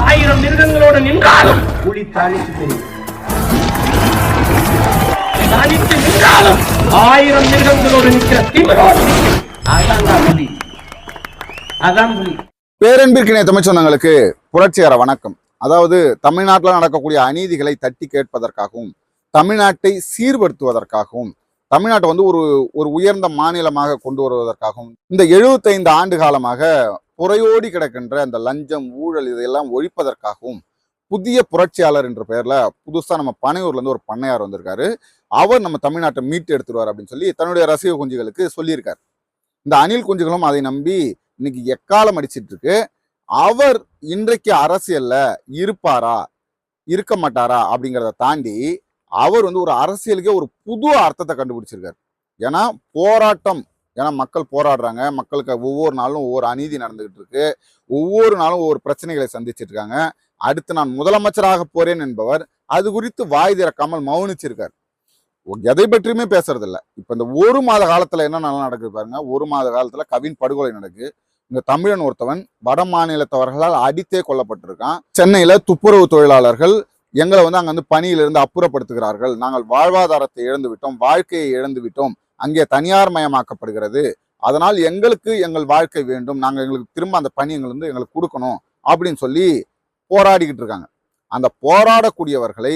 ஆயிரம் மிருகங்களோடு நின்றாலும் புலி தனித்து தெரியும் தனித்து நின்றாலும் ஆயிரம் மிருகங்களோடு நிற்கிற திமிரோடு நிற்கும். அதான் புலி. அதான் புலி. பேரன்பிற்கிணைய தமிழ் சொந்தங்களுக்கு புரட்சிகர வணக்கம். அதாவது தமிழ்நாட்டில் நடக்கக்கூடிய அநீதிகளை தட்டி கேட்பதற்காகவும் தமிழ்நாட்டை சீர்படுத்துவதற்காகவும் தமிழ்நாட்டை வந்து ஒரு ஒரு உயர்ந்த மாநிலமாக கொண்டு வருவதற்காகவும் இந்த எழுபத்தைந்து ஆண்டு காலமாக புறையோடி கிடக்கின்ற அந்த லஞ்சம் ஊழல் இதையெல்லாம் ஒழிப்பதற்காகவும் புதிய புரட்சியாளர் என்ற பெயரில் புதுசாக நம்ம பனையூர்லேருந்து ஒரு பண்ணையார் வந்திருக்காரு. அவர் நம்ம தமிழ்நாட்டை மீட்டு எடுத்துருவார் அப்படின்னு சொல்லி தன்னுடைய ரசிக குஞ்சுகளுக்கு சொல்லியிருக்கார். இந்த அணில் குஞ்சுகளும் அதை நம்பி இன்னைக்கு எக்காலம் அடிச்சிட்டு இருக்கு. அவர் இன்றைக்கு அரசியல்ல இருப்பாரா இருக்க மாட்டாரா அப்படிங்கிறத தாண்டி அவர் வந்து ஒரு அரசியலுக்கே ஒரு புது அர்த்தத்தை கண்டுபிடிச்சிருக்காரு. ஏன்னா போராட்டம் ஏன்னா மக்கள் போராடுறாங்க. மக்களுக்கு ஒவ்வொரு நாளும் ஒவ்வொரு அநீதி நடந்துகிட்டு இருக்கு. ஒவ்வொரு நாளும் ஒவ்வொரு பிரச்சனைகளை சந்திச்சுட்டு இருக்காங்க அடுத்து நான் முதலமைச்சராக போறேன் என்பவர் அது குறித்து வாய் திறக்காமல் மௌனிச்சிருக்கார். எதை பற்றியுமே பேசுறதில்ல. இப்போ இப்ப இந்த ஒரு மாத காலத்துல என்ன நல்லா நடக்குது பாருங்க. ஒரு மாத காலத்துல கவின் படுகொலை நடக்குது இங்க தமிழன் ஒருத்தவன் வட மாநிலத்தவர்களால் அடித்தே கொல்லப்பட்டிருக்கான். சென்னையில துப்புரவு தொழிலாளர்கள் எங்களை வந்து அங்க வந்து பணியிலிருந்து அப்புறப்படுத்துகிறார்கள். நாங்கள் வாழ்வாதாரத்தை இழந்து விட்டோம் வாழ்க்கையை இழந்து விட்டோம் அங்கே தனியார் மயமாக்கப்படுகிறது. அதனால் எங்களுக்கு எங்கள் வாழ்க்கை வேண்டும். நாங்கள் எங்களுக்கு திரும்ப அந்த பணி எங்களுக்கு வந்து எங்களுக்கு கொடுக்கணும் அப்படின்னு சொல்லி போராடிக்கிட்டு இருக்காங்க. அந்த போராடக்கூடியவர்களை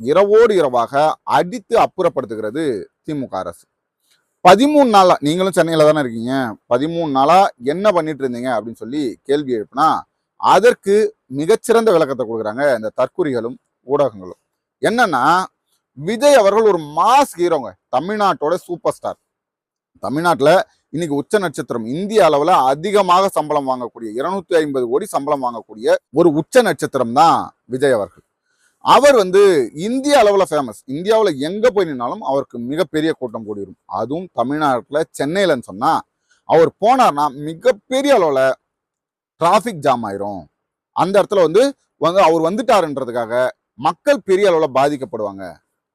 இரவோடு இரவாக அடித்து அப்புறப்படுத்துகிறது திமுக அரசு. பதிமூணு நாளா நீங்களும் சென்னையில் தானே இருக்கீங்க. பதிமூணு நாளா என்ன பண்ணிட்டு இருந்தீங்க அப்படின்னு சொல்லி கேள்வி எழுப்புனா அதற்கு மிகச்சிறந்த விளக்கத்தை கொடுக்குறாங்க இந்த தற்குறிகளும் ஊடகங்களும். என்னன்னா விஜய் அவர்கள் ஒரு மாஸ் ஹீரோங்க தமிழ்நாட்டோட சூப்பர் ஸ்டார் தமிழ்நாட்டில் இன்னைக்கு உச்ச நட்சத்திரம். இந்திய அளவில் அதிகமாக சம்பளம் வாங்கக்கூடிய இருநூத்தி ஐம்பது கோடி சம்பளம் வாங்கக்கூடிய ஒரு உச்ச நட்சத்திரம் தான் விஜய் அவர்கள். அவர் வந்து இந்திய அளவில் ஃபேமஸ் இந்தியாவில் எங்கே போய் நின்னாலும் அவருக்கு மிகப்பெரிய கூட்டம் கூடிரும். அதுவும் தமிழ்நாட்டில் சென்னையிலன்னு சொன்னால் அவர் போனார்னா மிகப்பெரிய அளவில் டிராஃபிக் ஜாம் ஆயிரும். அந்த இடத்துல வந்து வந்து அவர் வந்துட்டாருன்றதுக்காக மக்கள் பெரிய அளவில் பாதிக்கப்படுவாங்க.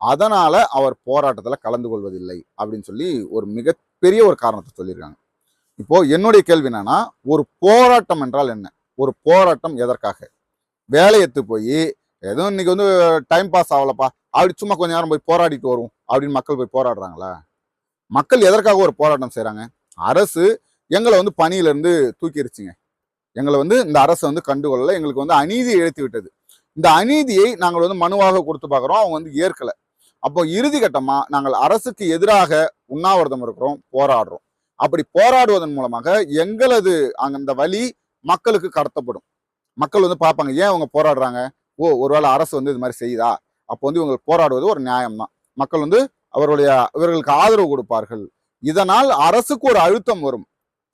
அதனால் அவர் போராட்டத்தில் கலந்து கொள்வதில்லை அப்படின்னு சொல்லி ஒரு மிகப்பெரிய ஒரு காரணத்தை சொல்லியிருக்காங்க. இப்போது என்னுடைய கேள்வி என்னன்னா ஒரு போராட்டம் என்றால் என்ன? ஒரு போராட்டம் எதற்காக? வேலையத்து போய் ஏதோ இன்னைக்கு வந்து டைம் பாஸ் ஆகலப்பா அப்படி சும்மா கொஞ்ச நேரம் போய் போராடிட்டு வரும் அப்படின்னு மக்கள் போய் போராடுறாங்களா? மக்கள் எதற்காக ஒரு போராட்டம் செய்கிறாங்க அரசு எங்களை வந்து பணியிலேருந்து இருந்து எங்களை வந்து இந்த அரசு வந்து கண்டுகொள்ளல எங்களுக்கு வந்து அநீதி இழைத்து விட்டது இந்த அநீதியை நாங்கள் வந்து மனுவாக கொடுத்து பார்க்குறோம். அவங்க வந்து ஏற்கலை. அப்போ இறுதி கட்டமா நாங்கள் அரசுக்கு எதிராக உண்ணாவிரதம் இருக்கிறோம் போராடுறோம். அப்படி போராடுவதன் மூலமாக எங்களது அந்த வழி மக்களுக்கு கடத்தப்படும். மக்கள் வந்து பார்ப்பாங்க ஏன் அவங்க போராடுறாங்க? ஓ ஒருவேளை அரசு வந்து இது மாதிரி செய்யுதா அப்போ வந்து இவங்க போராடுவது ஒரு நியாயம்தான் மக்கள் வந்து அவருடைய இவர்களுக்கு ஆதரவு கொடுப்பார்கள். இதனால் அரசுக்கு ஒரு அழுத்தம் வரும்.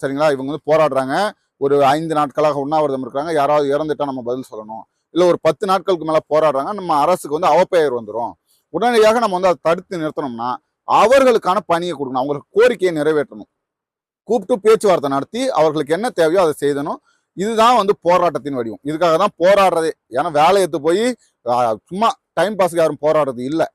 சரிங்களா? இவங்க வந்து போராடுறாங்க. ஒரு ஐந்து நாட்களாக உண்ணாவிரதம் இருக்கிறாங்க. யாராவது இறந்துட்டா நம்ம பதில் சொல்லணும். இல்லை ஒரு பத்து நாட்களுக்கு மேலே போராடுறாங்க. நம்ம அரசுக்கு வந்து அவப்பெயர் வந்துடும் உடனடியாக நம்ம வந்து அதை தடுத்து நிறுத்தணும்னா அவர்களுக்கான பணியை கொடுக்கணும். அவங்களுக்கு கோரிக்கையை நிறைவேற்றணும். கூப்பிட்டு பேச்சுவார்த்தை நடத்தி அவர்களுக்கு என்ன தேவையோ அதை செய்தணும். இதுதான் வந்து போராட்டத்தின் வடிவம். இதுக்காக தான் போராடுறதே. ஏன்னா வேலையத்து போய் சும்மா டைம் பாஸ்க்கு யாரும் போராடுறது இல்லை.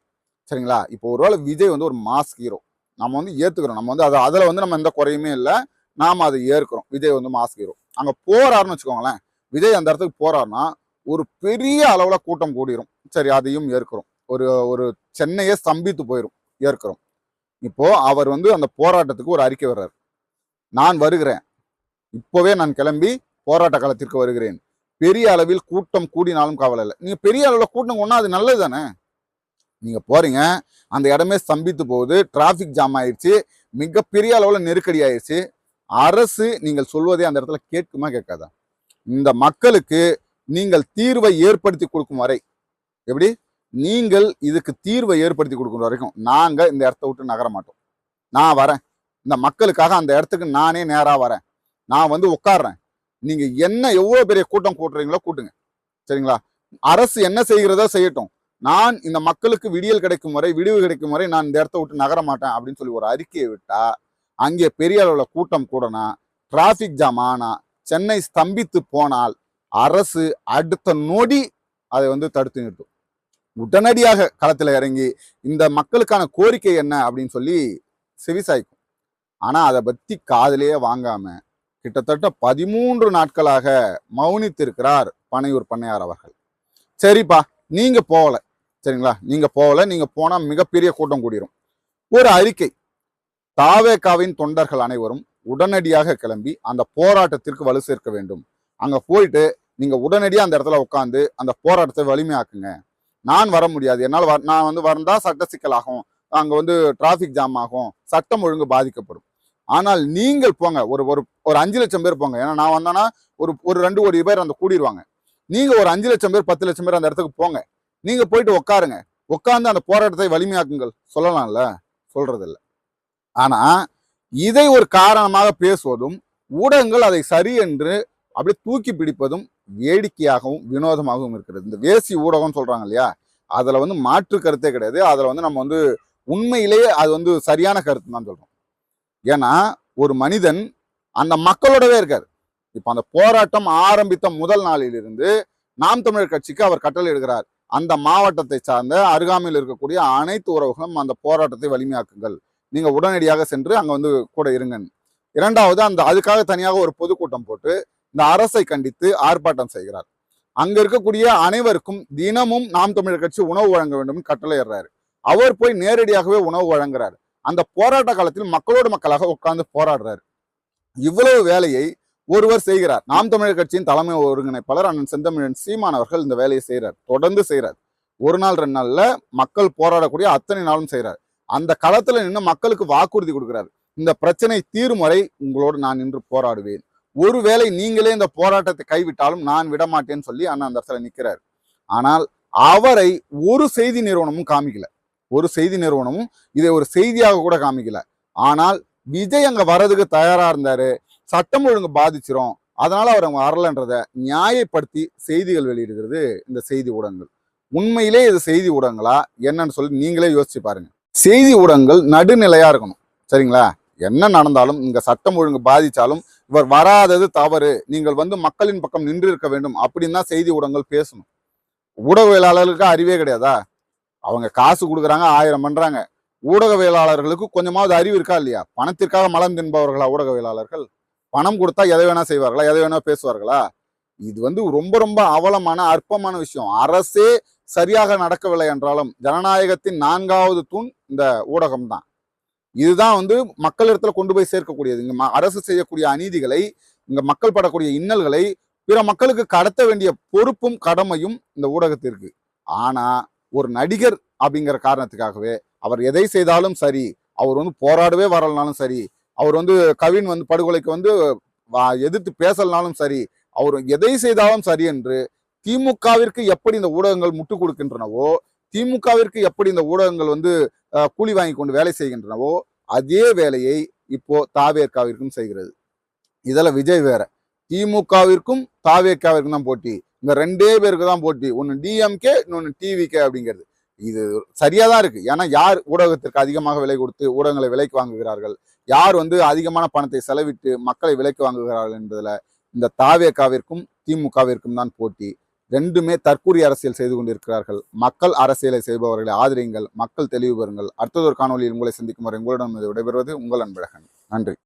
சரிங்களா? இப்போ ஒருவேளை விஜய் வந்து ஒரு மாஸ் ஹீரோ நம்ம வந்து ஏற்றுக்கிறோம் நம்ம வந்து அதை அதில் வந்து நம்ம எந்த குறையுமே இல்லை. நாம் அதை ஏற்கிறோம். விஜய் வந்து மாஸ் ஹீரோ அங்கே போறாருன்னு வச்சுக்கோங்களேன். விஜய் அந்த இடத்துக்கு போறாருன்னா ஒரு பெரிய அளவில் கூட்டம் கூடிரும். சரி அதையும் ஏற்கிறோம். ஒரு ஒரு சென்னையே ஸ்தம்பித்து போயிடும் ஏற்கிறோம். இப்போ அவர் வந்து அந்த போராட்டத்துக்கு ஒரு அறிக்கை வர்றார். நான் வருகிறேன். இப்போவே நான் கிளம்பி போராட்ட காலத்திற்கு வருகிறேன். பெரிய அளவில் கூட்டம் கூடினாலும் கவலை இல்லை. நீங்கள் பெரிய அளவில் கூட்டம் ஒன்றா அது நல்லது தானே? நீங்கள் போகிறீங்க அந்த இடமே ஸ்தம்பித்து போகுது டிராஃபிக் ஜாம் ஆயிடுச்சு மிகப்பெரிய அளவில் நெருக்கடி ஆயிடுச்சு அரசு நீங்கள் சொல்வதே அந்த இடத்துல கேட்குமா கேட்காதா? இந்த மக்களுக்கு நீங்கள் தீர்வை ஏற்படுத்தி கொடுக்கும் வரை. எப்படி? நீங்கள் இதுக்கு தீர்வை ஏற்படுத்தி கொடுக்குற வரைக்கும் நாங்கள் இந்த இடத்த விட்டு நகர மாட்டோம். நான் வரேன். இந்த மக்களுக்காக அந்த இடத்துக்கு நானே நேராக வரேன். நான் வந்து உட்கார்றேன். நீங்கள் என்ன எவ்வளோ பெரிய கூட்டம் கூட்டுறீங்களோ கூட்டுங்க. சரிங்களா? அரசு என்ன செய்கிறதோ செய்யட்டும். நான் இந்த மக்களுக்கு விடியல் கிடைக்கும் வரை விடிவு கிடைக்கும் வரை நான் இந்த இடத்த விட்டு நகர மாட்டேன் அப்படின்னு சொல்லி ஒரு அறிக்கையை விட்டா அங்கே பெரிய அளவில் கூட்டம் கூடனா டிராஃபிக் ஜாம் ஆனா சென்னை ஸ்தம்பித்து போனால் அரசு அடுத்த நொடி அதை வந்து தடுத்து நிறுத்தும். உடனடியாக களத்தில் இறங்கி இந்த மக்களுக்கான கோரிக்கை என்ன அப்படின்னு சொல்லி செவிசாய்க்கும். ஆனால் அதை பற்றி காதுலயே வாங்காம கிட்டத்தட்ட பதிமூன்று நாட்களாக மௌனித்திருக்கிறார் பனையூர் பண்ணையார் அவர்கள். சரிப்பா நீங்க போகல. சரிங்களா? நீங்க போகல. நீங்க போனா மிகப்பெரிய கூட்டம் கூடிரும். ஒரு அறிக்கை. தாவேக்காவின் தொண்டர்கள் அனைவரும் உடனடியாக கிளம்பி அந்த போராட்டத்திற்கு வலு சேர்க்க வேண்டும். அங்க போயிட்டு நீங்க உடனடியாக அந்த இடத்துல உட்காந்து அந்த போராட்டத்தை வலிமையாக்குங்க. நான் வர முடியாது. என்னால் வர நான் வந்து வந்தால் சட்ட சிக்கலாகும். அங்கே வந்து டிராஃபிக் ஜாம் ஆகும். சட்டம் ஒழுங்கு பாதிக்கப்படும். ஆனால் நீங்கள் போங்க. ஒரு ஒரு ஒரு அஞ்சு லட்சம் பேர் போங்க. ஏன்னா நான் வந்தேன்னா ஒரு ஒரு ரெண்டு கோடி பேர் அந்த கூடிடுவாங்க நீங்கள் ஒரு அஞ்சு லட்சம் பேர் பத்து லட்சம் பேர் அந்த இடத்துக்கு போங்க. நீங்கள் போயிட்டு உட்காருங்க உட்காந்து அந்த போராட்டத்தை வலிமையாக்குங்கள். சொல்லலாம்ல? சொல்கிறதில்ல ஆனால் இதை ஒரு காரணமாக பேசுவதும் ஊடகங்கள் அதை சரி என்று அப்படியே தூக்கி பிடிப்பதும் வேடிக்கையாகவும் வினோதமாகவும் இருக்கிறது. இந்த வேசி ஊடகம் சொல்கிறாங்க இல்லையா? அதில் வந்து மாற்று கருத்தே கிடையாது. அதில் வந்து நம்ம வந்து உண்மையிலேயே அது வந்து சரியான கருத்து தான் சொல்கிறோம் ஏன்னா ஒரு மனிதன் அந்த மக்களோடவே இருக்கார். இப்போ அந்த போராட்டம் ஆரம்பித்த முதல் நாளிலிருந்து நாம் தமிழர் கட்சிக்கு அவர் கட்டளை எடுக்கிறார் அந்த மாவட்டத்தை சார்ந்த அருகாமையில் இருக்கக்கூடிய அனைத்து உறவுகளும் அந்த போராட்டத்தை வலிமையாக்குங்கள். நீங்கள் உடனடியாக சென்று அங்கே வந்து கூட இருங்க இரண்டாவது அந்த அதுக்காக தனியாக ஒரு பொதுக்கூட்டம் போட்டு இந்த அரசை கண்டித்து ஆர்ப்பாட்டம் செய்கிறார். அங்க இருக்கக்கூடிய அனைவருக்கும் தினமும் நாம் தமிழர் கட்சி உணவு வழங்க வேண்டும் கட்டளையிடுறாரு. அவர் போய் நேரடியாகவே உணவு வழங்குறாரு. அந்த போராட்ட காலத்தில் மக்களோடு மக்களாக உட்கார்ந்து போராடுறாரு. இவ்வளவு வேலையை ஒருவர் செய்கிறார். நாம் தமிழர் கட்சியின் தலைமை ஒருங்கிணைப்பாளர் அண்ணன் செந்தமிழன் சீமான் அவர்கள் இந்த வேலையை செய்கிறார் தொடர்ந்து செய்கிறார் ஒரு நாள் ரெண்டு நாள்ல மக்கள் போராடக்கூடிய அத்தனை நாளும் செய்கிறார் அந்த களத்துல நின்று மக்களுக்கு வாக்குறுதி கொடுக்கிறார். இந்த பிரச்சனை தீரும் வரை உங்களோடு நான் நின்று போராடுவேன். ஒருவேளை நீங்களே இந்த போராட்டத்தை கைவிட்டாலும் நான் விட மாட்டேன்னு சொல்லி அண்ணன் அந்த இடத்துல நிற்கிறார் ஆனால் அவரை ஒரு செய்தி நிறுவனமும் காமிக்கல. ஒரு செய்தி நிறுவனமும் இதை ஒரு செய்தியாக கூட காமிக்கல. ஆனால் விஜய் அங்கே வர்றதுக்கு தயாராக இருந்தார். சட்டம் ஒழுங்கு பாதிச்சிரும். அதனால் அவர் அவங்க வரலைன்றதை நியாயப்படுத்தி செய்திகள் வெளியிடுகிறது இந்த செய்தி ஊடகங்கள். உண்மையிலே இது செய்தி ஊடகங்களா? என்னன்னு சொல்லி நீங்களே யோசிச்சு பாருங்க. செய்தி ஊடகங்கள் நடுநிலையாக இருக்கணும். சரிங்களா? என்ன நடந்தாலும் இங்கே சட்டம் ஒழுங்கு பாதித்தாலும் இவர் வராதது தவறு நீங்கள் வந்து மக்களின் பக்கம் நின்று இருக்க வேண்டும் அப்படின்னு தான் செய்தி ஊடகங்கள் பேசணும். ஊடகவியலாளர்களுக்கு அறிவே கிடையாதா? அவங்க காசு கொடுக்குறாங்க ஆயிரம் பண்ணுறாங்க ஊடகவியலாளர்களுக்கு கொஞ்சமாவது அறிவு இருக்கா இல்லையா? பணத்திற்காக மலம் தின்பவர்களா ஊடகவியலாளர்கள்? பணம் கொடுத்தா எதை வேணா செய்வார்களா? எதை வேணா பேசுவார்களா? இது வந்து ரொம்ப ரொம்ப அவலமான அற்பமான விஷயம். அரசே சரியாக நடக்கவில்லை என்றாலும் ஜனநாயகத்தின் நான்காவது தூண் இந்த ஊடகம் தான் இதுதான் வந்து மக்கள் இடத்துல கொண்டு போய் சேர்க்கக்கூடியது. இங்க ம- அரசு செய்யக்கூடிய அநீதிகளை இங்க மக்கள் படக்கூடிய இன்னல்களை பிற மக்களுக்கு கடத்த வேண்டிய பொறுப்பும் கடமையும் இந்த ஊடகத்திற்கு ஆனா ஒரு நடிகர் அப்படிங்கிற காரணத்துக்காகவே அவர் எதை செய்தாலும் சரி அவர் வந்து போராடவே வரலனாலும் சரி அவர் வந்து கவின் வந்து படுகொலைக்கு வந்து எதிர்த்து பேசலனாலும் சரி அவர் எதை செய்தாலும் சரி என்று திமுகவிற்கு எப்படி இந்த ஊடகங்கள் முட்டு கொடுக்கின்றனவோ திமுகவிற்கு எப்படி இந்த ஊடகங்கள் வந்து கூலி வாங்கி கொண்டு வேலை செய்கின்றனவோ அதே வேலையை இப்போ தாவேர்காவிற்கும் செய்கிறது. இதில் விஜய் வேற. திமுகவிற்கும் தாவேக்காவிற்கும் தான் போட்டி. இந்த ரெண்டே பேருக்கு தான் போட்டி. ஒன்று டிஎம்கே இன்னொன்று டிவிகே அப்படிங்கிறது. இது சரியாக தான் இருக்குது ஏன்னா யார் ஊடகத்திற்கு அதிகமாக விலை கொடுத்து ஊடகங்களை விலைக்கு வாங்குகிறார்கள்? யார் வந்து அதிகமான பணத்தை செலவிட்டு மக்களை விலைக்கு வாங்குகிறார்கள் என்பதில் இந்த தாவேக்காவிற்கும் திமுகவிற்கும் தான் போட்டி. ரெண்டுமே தற்கூரி அரசியல் செய்து கொண்டிருக்கிறார்கள். மக்கள் அரசியலை செய்பவர்களை ஆதரியுங்கள் மக்கள் தெளிவு பெறுங்கள். அடுத்ததொரு காணொலியில் உங்களை சந்திக்கும் வரை உங்களிடம் விடைபெறுவது உங்கள் அன்பழகன். நன்றி.